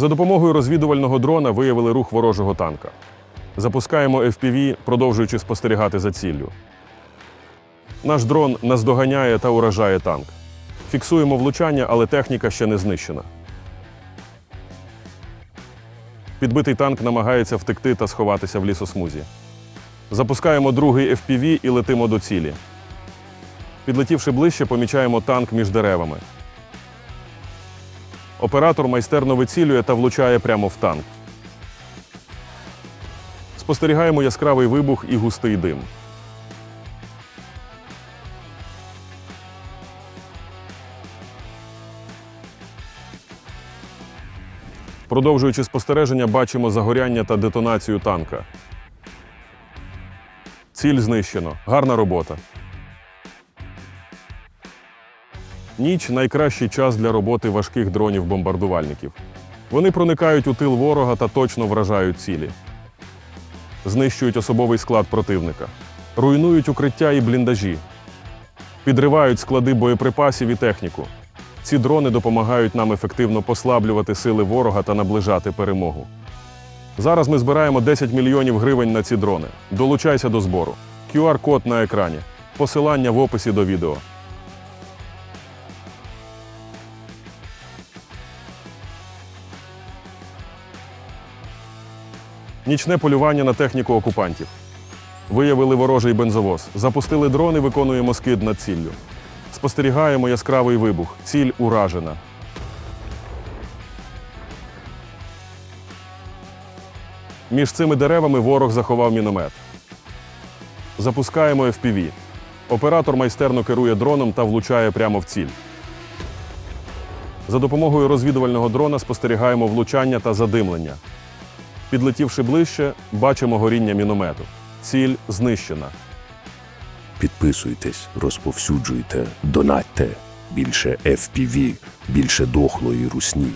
За допомогою розвідувального дрона виявили рух ворожого танка. Запускаємо FPV, продовжуючи спостерігати за ціллю. Наш дрон наздоганяє та уражає танк. Фіксуємо влучання, але техніка ще не знищена. Підбитий танк намагається втекти та сховатися в лісосмузі. Запускаємо другий FPV і летимо до цілі. Підлетівши ближче, помічаємо танк між деревами. Оператор майстерно вицілює та влучає прямо в танк. Спостерігаємо яскравий вибух і густий дим. Продовжуючи спостереження, бачимо загоряння та детонацію танка. Ціль знищено. Гарна робота. Ніч найкращий час для роботи важких дронів-бомбардувальників. Вони проникають у тил ворога та точно вражають цілі. Знищують особовий склад противника, руйнують укриття і бліндажі, підривають склади боєприпасів і техніку. Ці дрони допомагають нам ефективно послаблювати сили ворога та наближати перемогу. Зараз ми збираємо 10 мільйонів гривень на ці дрони. Долучайся до збору. QR-код на екрані. Посилання в описі до відео. Нічне полювання на техніку окупантів. Виявили ворожий бензовоз. Запустили дрони, виконуємо скид над ціллю. Спостерігаємо яскравий вибух. Ціль уражена. Між цими деревами ворог заховав міномет. Запускаємо FPV. Оператор майстерно керує дроном та влучає прямо в ціль. За допомогою розвідувального дрона спостерігаємо влучання та задимлення. Підлетівши ближче, бачимо горіння міномету. Ціль знищена. Підписуйтесь, розповсюджуйте, донатьте. Більше FPV, більше дохлої русні.